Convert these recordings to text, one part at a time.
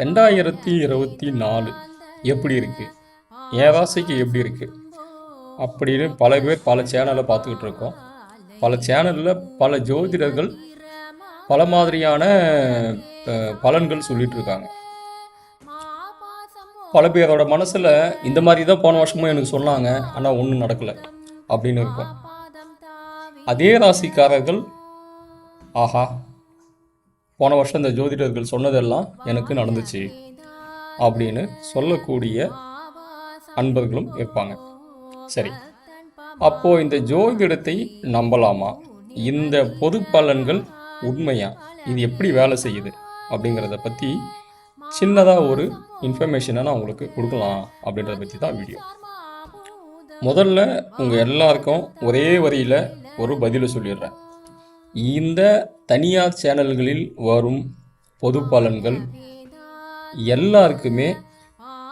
ரெண்டாயிரத்தி இருபத்தி நாலு எப்படி இருக்குது என் ராசிக்கு எப்படி இருக்குது அப்படின்னு பல பேர் பல சேனலை பார்த்துக்கிட்டு இருக்கோம். பல சேனலில் பல ஜோதிடர்கள் பல மாதிரியான பலன்கள் சொல்லிட்டு இருக்காங்க. பல பேரோட மனசில் இந்த மாதிரி தான் போன வருஷமும் எனக்கு சொன்னாங்க ஆனால் ஒன்றும் நடக்கலை அப்படின்னு இருக்கும். அதே ராசிக்காரர்கள் ஆஹா போன வருஷம் இந்த ஜோதிடர்கள் சொன்னதெல்லாம் எனக்கு நடந்துச்சு அப்படின்னு சொல்லக்கூடிய அன்பர்களும் இருப்பாங்க. சரி. அப்போ இந்த ஜோதிடத்தை நம்பலாமா? இந்த பொது பலன்கள் உண்மையா? இது எப்படி வேலை செய்யுது? அப்படிங்கிறத பற்றி சின்னதாக ஒரு இன்ஃபர்மேஷனை நான் உங்களுக்கு கொடுக்கலாம் அப்படின்றத பற்றி தான் வீடியோ முதல்ல உங்கள் எல்லாருக்கும் ஒரே வரியில் ஒரு பதிலை சொல்லிடுறேன். இந்த தனியார் சேனல்களில் வரும் பொது பலன்கள் எல்லாருக்குமே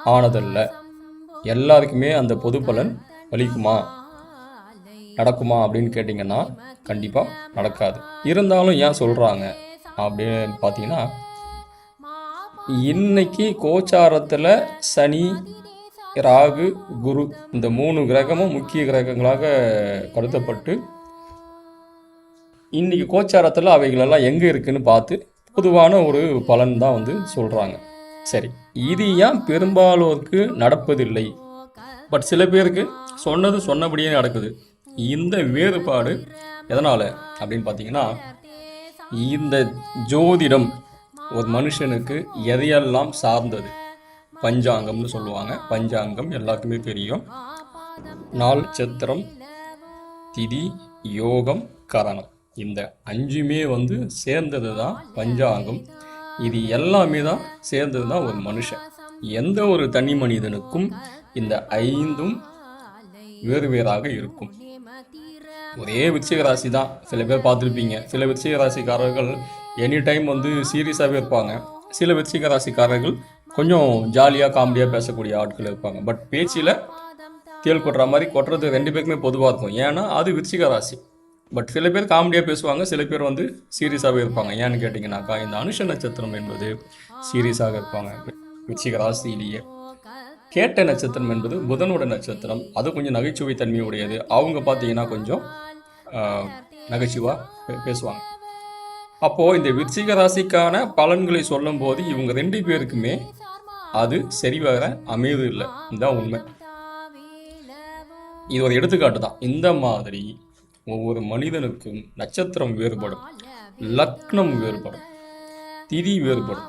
ஆனதல்ல. எல்லாருக்குமே அந்த பொது பலன் வலிக்குமா? நடக்குமா அப்படின்னு கேட்டிங்கன்னா கண்டிப்பாக நடக்காது. இருந்தாலும் ஏன் சொல்கிறாங்க அப்படின்னு பார்த்தீங்கன்னா இன்னைக்கு கோச்சாரத்தில் சனி ராகு குரு இந்த மூணு கிரகமும் முக்கிய கிரகங்களாக கருதப்பட்டு இன்றைக்கி கோச்சாரத்தில் அவைகளெல்லாம் எங்கே இருக்குதுன்னு பார்த்து பொதுவான ஒரு பலன் தான் வந்து சொல்கிறாங்க சரி இது ஏன் பெரும்பாலோருக்கு நடப்பதில்லை? பட் சில பேருக்கு சொன்னது சொன்னபடியே நடக்குது. இந்த வேறுபாடு எதனால் அப்படின்னு பார்த்தீங்கன்னா இந்த ஜோதிடம் ஒரு மனுஷனுக்கு எதையெல்லாம் சார்ந்தது? பஞ்சாங்கம்னு சொல்லுவாங்க. பஞ்சாங்கம் எல்லாருக்குமே தெரியும். நாள் சத்திரம் திதி யோகம் கரணம். இந்த அஞ்சுமே வந்து சேர்ந்தது தான் பஞ்சாங்கம். இது எல்லாமே தான் சேர்ந்தது தான் ஒரு மனுஷன். எந்த ஒரு தனி மனிதனுக்கும் இந்த ஐந்தும் வேறு வேறாக இருக்கும். ஒரே விருச்சிக ராசி தான் சில பேர் பார்த்துருப்பீங்க. சில விருச்சிக ராசிக்காரர்கள் எனி டைம் வந்து சீரியஸாகவே இருப்பாங்க. சில விருச்சிக ராசிக்காரர்கள் கொஞ்சம் ஜாலியாக காமெடியாக பேசக்கூடிய ஆட்கள் இருப்பாங்க. பட் பேச்சில் தேல் கொட்டுற மாதிரி கொட்டுறது ரெண்டு பேருக்குமே பொதுவாக இருக்கும். ஏன்னா அது விருச்சிக ராசி பட் சில பேர் காமெடியாக பேசுவாங்க சில பேர் வந்து சீரியஸாகவே இருப்பாங்க. ஏன்னு கேட்டிங்கனாக்கா இந்த அனுஷ நட்சத்திரம் என்பது சீரியஸாக இருப்பாங்க. விச்சிக ராசியிலேயே. கேட்ட நட்சத்திரம் என்பது புதனோட நட்சத்திரம். அது கொஞ்சம் நகைச்சுவை தன்மையுடையது. அவங்க பார்த்தீங்கன்னா கொஞ்சம் நகைச்சுவாக பேசுவாங்க. அப்போது இந்த விச்சிக ராசிக்கான பலன்களை சொல்லும்போது இவங்க ரெண்டு பேருக்குமே அது சரிவர அமையது இல்லை. இதுதான் உண்மை. இது ஒரு எடுத்துக்காட்டு தான். இந்த மாதிரி ஒவ்வொரு மனிதனுக்கும் நட்சத்திரம் வேறுபடும் லக்னம் வேறுபடும் திதி வேறுபடும்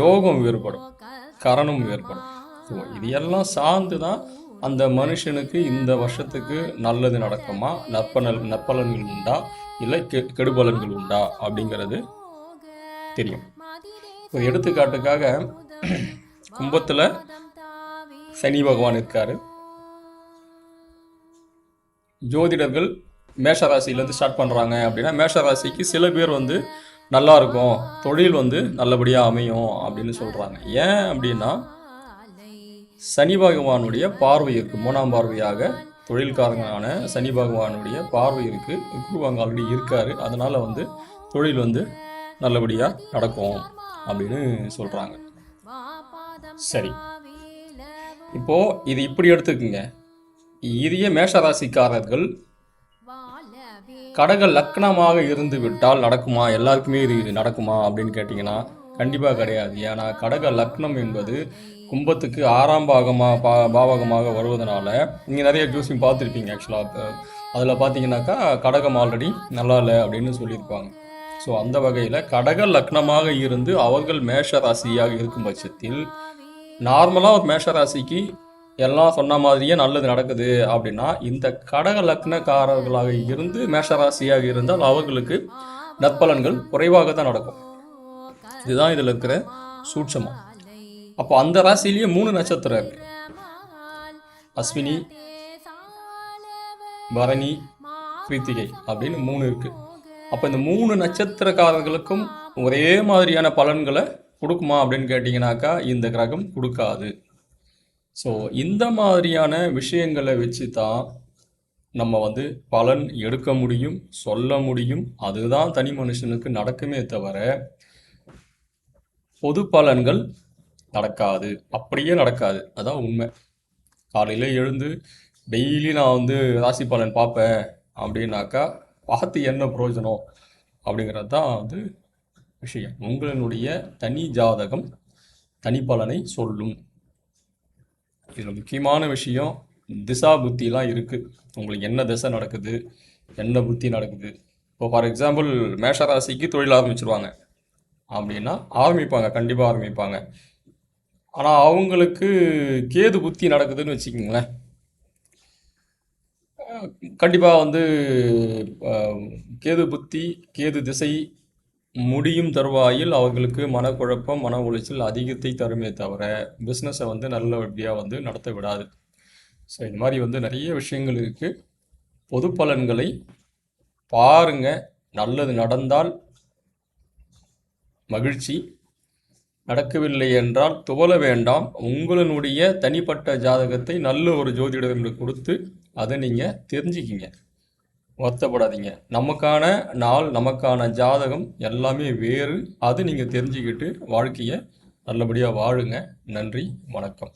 யோகம் வேறுபடும் கரணம் வேறுபடும். ஸோ இது எல்லாம் சார்ந்து தான் அந்த மனுஷனுக்கு இந்த வருஷத்துக்கு நல்லது நடக்குமா? நற்பலன் நற்பலன்கள் உண்டா? இல்லை கெ கெடுபலன்கள் உண்டா? அப்படிங்கிறது தெரியும். ஒரு எடுத்துக்காட்டுக்காக கும்பத்தில் சனி பகவான் இருக்காரு. ஜோதிடர்கள் மேஷராசிலேருந்து ஸ்டார்ட் பண்ணுறாங்க அப்படின்னா மேஷராசிக்கு சில பேர் வந்து நல்லா இருக்கும் தொழில் வந்து நல்லபடியாக அமையும் அப்படின்னு சொல்கிறாங்க ஏன் அப்படின்னா சனி பகவானுடைய பார்வை இருக்குது மூணாம் பார்வையாக தொழில்காரங்களான சனி பகவானுடைய பார்வை இருக்குது குரு அங்கே ஆல்ரெடி இருக்காரு. அதனால் வந்து தொழில் வந்து நல்லபடியாக நடக்கும் அப்படின்னு சொல்கிறாங்க சரி. இப்போது இது இப்படி எடுத்துக்குங்க. இரிய மேஷராசிக்காரர்கள் கடக லக்னமாக இருந்து விட்டால் நடக்குமா? எல்லாருக்குமே இது நடக்குமா? அப்படின்னு கேட்டிங்கன்னா கண்டிப்பாக கிடையாது. ஏன்னா கடக லக்னம் என்பது கும்பத்துக்கு ஆறாம் பாகமாக பா பாவகமாக வருவதனால நீங்கள் நிறைய ஜூஸையும் பார்த்துருப்பீங்க ஆக்சுவலாக அதில் பார்த்தீங்கன்னாக்கா கடகம் ஆல்ரெடி நல்லா இல்லை அப்படின்னு சொல்லியிருப்பாங்க. ஸோ அந்த வகையில் கடக லக்னமாக இருந்து அவர்கள் மேஷ ராசியாக இருக்கும் பட்சத்தில் நார்மலாக ஒரு மேஷ ராசிக்கு எல்லாம் சொன்ன மாதிரியே நல்லது நடக்குது அப்படின்னா இந்த கடக லக்னக்காரர்களாக இருந்து மேஷராசியாக இருந்தால் அவர்களுக்கு நற்பலன்கள் குறைவாக தான் நடக்கும். இதுதான் இதில் இருக்கிற சூட்சமம். அப்போ அந்த ராசியிலேயே மூணு நட்சத்திரம் இருக்கு. அஸ்வினி பரணி கிருத்திகை அப்படின்னு மூணு இருக்கு. அப்போ இந்த மூணு நட்சத்திரக்காரர்களுக்கும் ஒரே மாதிரியான பலன்களை கொடுக்குமா அப்படின்னு கேட்டிங்கனாக்கா இந்த கிரகம் கொடுக்காது. ஸோ இந்த மாதிரியான விஷயங்களை வச்சு தான் நம்ம வந்து பலன் எடுக்க முடியும் சொல்ல முடியும். அதுதான் தனி மனுஷனுக்கு நடக்குமே தவிர பொது பலன்கள் நடக்காது. அப்படியே நடக்காது. அதான் உண்மை. காலையில் எழுந்து டெய்லி நான் வந்து ராசி பலன் பார்ப்பேன் அப்படின்னாக்கா பார்த்து என்ன பிரயோஜனம் அப்படிங்கிறது தான் வந்து விஷயம். உங்களினுடைய தனி ஜாதகம் தனி பலனை சொல்லும். இதில் முக்கியமான விஷயம். திசா புத்திலாம் இருக்குது உங்களுக்கு என்ன திசை நடக்குது? என்ன புத்தி நடக்குது? இப்போ ஃபார் எக்ஸாம்பிள் மேஷராசிக்கு தொழில் ஆரம்பிச்சிருவாங்க. அப்படின்னா ஆரம்பிப்பாங்க. கண்டிப்பாக ஆரம்பிப்பாங்க. ஆனால் அவங்களுக்கு கேது புத்தி நடக்குதுன்னு வச்சுக்கிங்களேன். கண்டிப்பாக வந்து கேது புத்தி கேது திசை முடியும் தருவாயில் அவர்களுக்கு மனக்குழப்பம் மன உளைச்சல் அதிகத்தை தருமே தவிர பிஸ்னஸை வந்து நல்லபடியாக வந்து நடத்த விடாது. ஸோ இந்த மாதிரி வந்து நிறைய விஷயங்கள் இருக்குது பொது பலன்களை பாருங்க. நல்லது நடந்தால் மகிழ்ச்சி. நடக்கவில்லை என்றால் துவல வேண்டாம். உங்களினுடைய தனிப்பட்ட ஜாதகத்தை நல்ல ஒரு ஜோதிடர்களுக்கு கொடுத்து அதை நீங்கள் தெரிஞ்சுக்கிங்க. வருத்தப்படாதீங்க. நமக்கான நாள் நமக்கான ஜாதகம் எல்லாமே வேறு. அது நீங்கள் தெரிஞ்சுக்கிட்டு வாழ்க்கையை நல்லபடியாக வாழுங்க. நன்றி வணக்கம்.